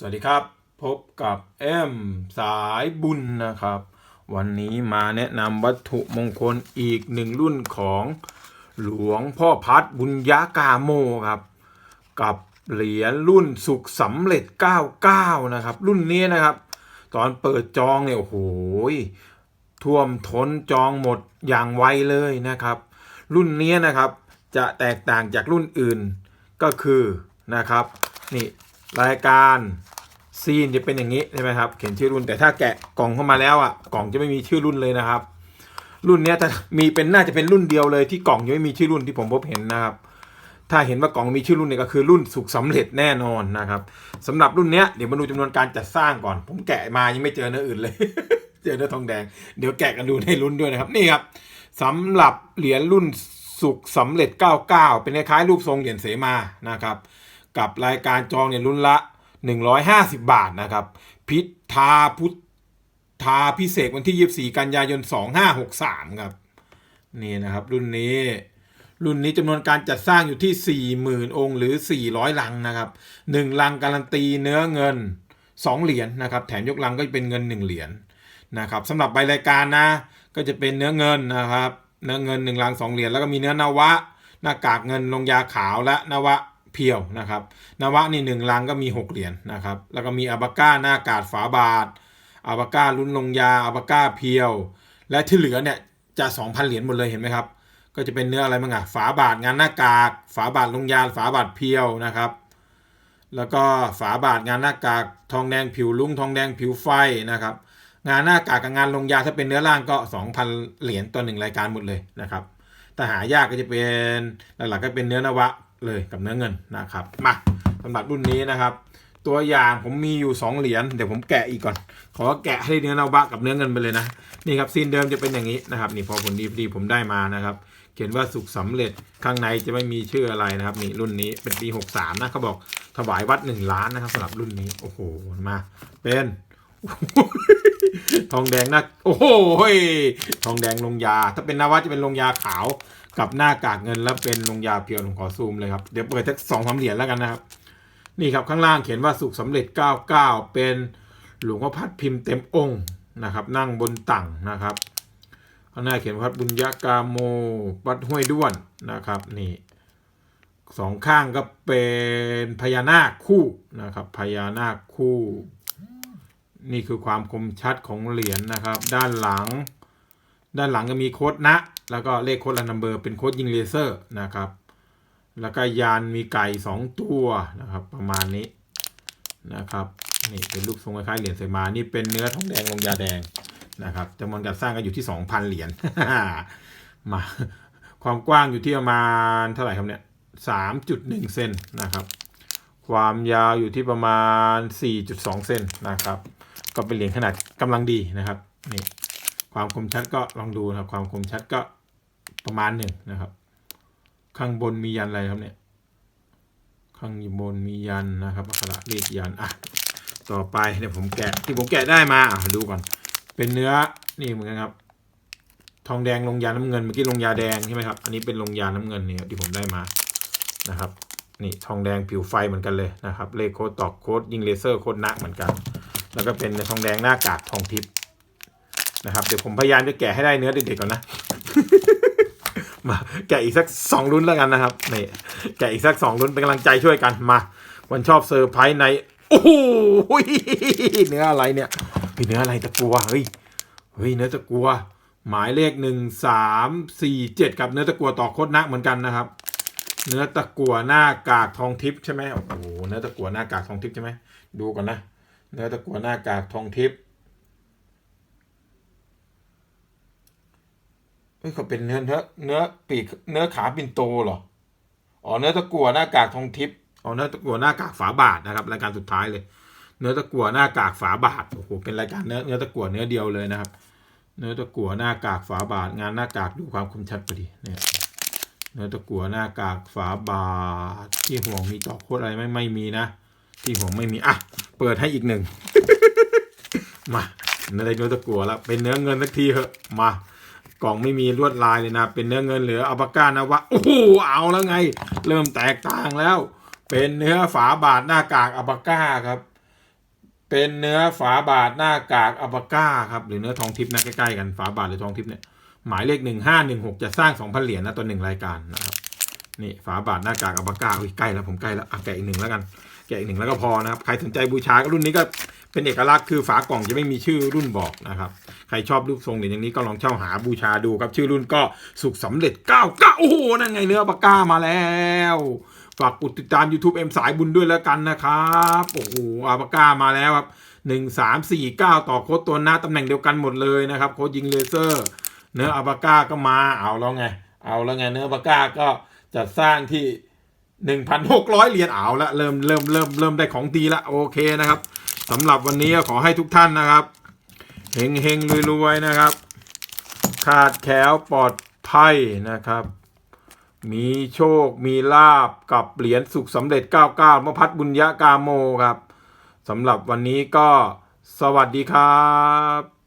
สวัสดีครับ พบกับเอ็มสายบุญนะครับ วันนี้มาแนะนำวัตถุมงคลอีกหนึ่งรุ่นของหลวงพ่อพัดบุญยากาโมครับ กับเหรียญรุ่นสุขสำเร็จ 99 นะครับ รุ่นนี้นะครับ ตอนเปิดจองเนี่ยโอ้โหท่วมท้นจองหมดอย่างไวเลยนะครับ รุ่นนี้นะครับจะแตกต่างจากรุ่นอื่นก็คือนะครับนี่ รายการซีนจะเป็นอย่างนี้ใช่ไหมครับเขียนชื่อรุ่นแต่ถ้าแกะกล่องเข้ามาแล้วอะกล่องจะไม่มีชื่อรุ่นเลยนะครับ รุ่นนี้ยถ้ามีเป็นน่าจะเป็นรุ่นเดียวเลยที่กล่องยังไม่มีชื่อรุ่นที่ผมพบเห็นนะครับ ถ้าเห็นว่ากล่องมีชื่อรุ่นเนี่ยก็คือรุ่นสุขสำเร็จแน่นอนนะครับสำหรับรุ่นนี้เดี๋ยวมาดูจำนวนการจัดสร้างก่อน ผมแกะมายังไม่เจอเนื้ออื่นเลย เจอเนื้อทองแดง เดี๋ยวแกะกันดูในรุ่นด้วยนะครับนี่ครับสำหรับเหรียญรุ่นสุขสำเร็จ 99 เป็นคล้ายๆรูปทรงเหรียญเสมานะครับ กับรายการจองเนี่ยรุ่นละ 150 บาทนะครับ พิธาพุทธาพิเศษวันที่ 24 กันยายน 2563 ครับ นี่นะครับ รุ่นนี้รุ่นนี้จำนวนการจัดสร้างอยู่ที่ 40,000 องค์หรือ 400 ลังนะครับ 1 ลังการันตีเนื้อเงิน 2 เหรียญนะครับ แถมยกลังก็จะเป็นเงิน 1 เหรียญนะครับสำหรับใบรายการนะ ก็จะเป็นเนื้อเงินนะครับ เนื้อเงิน 1 ลัง 2 เหรียญแล้วก็มีเนื้อนวะ หน้ากากเงินลงยาขาวและนวะ เพียวนะครับ นวะนี่หนึ่งลังก็มี 6 เหรียญนะครับ แล้วก็มีอาบาก้าหน้ากาดฝาบาทอาบาก้าลุ้นลงยาอาบาก้าเพียว และที่เหลือเนี่ยจะ 2,000 เหรียญหมดเลยเห็นไหมครับ ก็จะเป็นเนื้ออะไรบ้างอะฝาบาทงานหน้ากากฝาบาทลงยาฝาบาทเพียวนะครับแล้วก็ฝาบาทงานหน้ากากทองแดงผิวลุ้งทองแดงผิวไฟนะครับ งานหน้ากากกับงานลงยาถ้าเป็นเนื้อล่างก็ 2,000 เหรียญต่อหนึ่งรายการหมดเลยนะครับแต่หายากก็จะเป็นหลักๆก็เป็นเนื้อนวะ เลยกับเนื้อเงินนะครับมาสำหรับรุ่นนี้นะครับ ตัวอย่างผมมีอยู่ 2 เหรียญเดี๋ยวผมแกะอีกก่อน ขอแกะให้เนื้อนาวะกับเนื้อเงินไปเลยนะนี่ครับซีนเดิมจะเป็นอย่างนี้นะครับ นี่พอผลดีพอดีผมได้มานะครับ เขียนว่าสุขสำเร็จข้างในจะไม่มีชื่ออะไรนะครับ นี่รุ่นนี้เป็นปี 63 นะเขาบอกถวายวัด 1 ล้านนะครับสำหรับรุ่นนี้โอ้โหมา เป็นทองแดงนะโอ้โหทองแดงลงยา ถ้าเป็นนวัดจะเป็นลงยาขาวกับหน้ากากเงินแล้วเป็นลงยาเพียวผมขอซูมเลยครับ เดี๋ยวเปิดสักสองสามเหรียญแล้วกันนะครับ นี่ครับข้างล่างเขียนว่าสุขสำเร็จ 99 เป็นหลวงพ่อพัดพิมพ์เต็มองค์นะครับ นั่งบนตั่งนะครับข้างหน้าเขียนวัดบุญญากาโมวัดห้วยด้วนนะครับนี่สองข้างก็เป็นพญานาคคู่นะครับพญานาคคู่ นี่คือความคมชัดของเหรียญนะครับ ด้านหลัง ด้านหลังก็มีโคดนะ แล้วก็เลขโค้ดลันนัมเบอร์เป็นโค้ดยิงเลเซอร์นะครับ แล้วก็ยานมีไก่สองตัวนะครับ ประมาณนี้นะครับนี่เป็นรูปทรงคล้ายๆเหรียญเสมานี่เป็นเนื้อทองแดงลงยาแดงนะครับจำนวนการสร้างก็อยู่ที่ 2,000 เหรียญมาความกว้างอยู่ที่ประมาณเท่าไหร่ครับเนี่ย3.1 เซนนะครับ ความยาวอยู่ที่ประมาณ 4.2 เซนนะครับ ก็เป็นเหรียญขนาดกำลังดีนะครับนี่ความคมชัดก็ลองดูนะครับ ความคมชัดก็ ประมาณหนึ่งนะครับ ข้างบนมียันอะไรครับเนี่ย ข้างบนมียันนะครับอักขระเลขยันอะต่อไปเดี๋ยวผมแกะที่ผมแกะได้มาอะดูก่อนเป็นเนื้อนี่เหมือนกันครับ ทองแดงลงยาน้ำเงินเมื่อกี้ลงยาแดงใช่ไหมครับอันนี้เป็นลงยาน้ำเงินเนี่ยที่ผมได้มานะครับนี่ทองแดงผิวไฟเหมือนกันเลยนะครับเลขโคดตอกโค้ดยิงเลเซอร์โค้ดนะเหมือนกัน แล้วก็เป็นทองแดงหน้ากากทองทิพย์นะครับเดี๋ยวผมพยายามจะแกะให้ได้เนื้อเด็กๆก่อนนะ มาแกะอีกสักสองรุ่นแล้วกันนะครับนี่แกะอีกสักสองรุ่นเป็นกำลังใจช่วยกันมาวันชอบเซอร์ไพรส์ในโอ้โหเนื้ออะไรเนี่ยมีเนื้ออะไรตะกัวเฮ้ยเฮ้ยเนื้อตะกัว หมายเลขหนึ่งสามสี่เจ็ดกับเนื้อตะกัวต่อโคตรนะเหมือนกันนะครับ เนื้อตะกัวหน้ากากทองทิพย์ใช่ไหมโอ้โหเนื้อตะกัวหน้ากากทองทิพย์ใช่ไหมดูก่อนนะ เนื้อตะกัวหน้ากากทองทิพย์ เขาเป็นเนื้อเนื้อเนื้อปีกเนื้อขาปินโตเหรออ๋อเนื้อตะกัวหน้ากากทองทิพย์อ๋อเนื้อตะกัวหน้ากากฝาบาทนะครับรายการสุดท้ายเลย เนื้อตะกัวหน้ากากฝาบาทโอ้โหเป็นรายการเนื้อเนื้อตะกัวเนื้อเดียวเลยนะครับ เนื้อตะกัวหน้ากากฝาบาท งานหน้ากากดูความคมชัดพอดีเนี่ยเนื้อตะกัวหน้ากากฝาบาทที่ห่วงมีต่อโคตรอะไรไหม่ไม่มีนะที่ห่วงไม่มีอะเปิดให้อีกหนึ่งมาเนื้อเนื้อตะกัวแล้วเป็นเนื้อเงินสักทีเหอะมา กล่องไม่มีลวดลายเลยนะ เป็นเนื้อเงินเหลืออัลปาก้านะวะโอ้โหเอาแล้วไง เริ่มแตกต่างแล้ว เป็นเนื้อฝาบาทหน้ากากอัลปาก้าครับ เป็นเนื้อฝาบาทหน้ากากอัลปาก้าครับหรือเนื้อทองทิพย์นะใกล้ๆกันฝาบาทหรือทองทิพย์เนี่ยหมายเลขหนึ่งห้าหนึ่งหกจะสร้างสองพันเหรียญนะตัวหนึ่งรายการนะครับนี่ฝาบาทหน้ากากอัลปาก้าอุ้ยใกล้แล้วผมใกล้แล้วอะแกะอีกหนึ่งแล้วกัน แกะอีกหนึ่งแล้วก็พอนะครับ ใครสนใจบูชาก็รุ่นนี้ก็เป็นเอกลักษณ์คือฝากล่องจะไม่มีชื่อรุ่นบอกนะครับ ใครชอบรูปทรงหรียญอย่างนี้ก็ลองเช่าหาบูชาดูครับ ชื่อรุ่นก็สุขสำเร็จ99โอ้โห นั่นไงเนื้อปากกามาแล้ว ฝากกดติดตาม YouTube เอ็มสายบุญด้วยแล้วกันนะครับโอ้โหอาปากกามาแล้วครับหนึ่งสามสี่เก้าต่อโค้ดตัวหน้าตำแหน่งเดียวกันหมดเลยนะครับ โค้ดยิงเลเซอร์ เนื้ออาปากกาก็มาเอาแล้วไง เอาแล้วไงเนื้อปากกาก็จัดสร้างที่ หนึ่งพันหกร้อยเหรียญเอาละเริ่มเริ่มเริ่มเริ่มได้ของดีละโอเคนะครับสำหรับวันนี้ขอให้ทุกท่านนะครับเฮงเฮงรวยรวยนะครับ ขาดแคล้วปลอดภัยนะครับ มีโชคมีลาบกับเหรียญสุขสำเร็จ 99มพัฒบุญญากาโมครับสำหรับวันนี้ก็สวัสดีครับ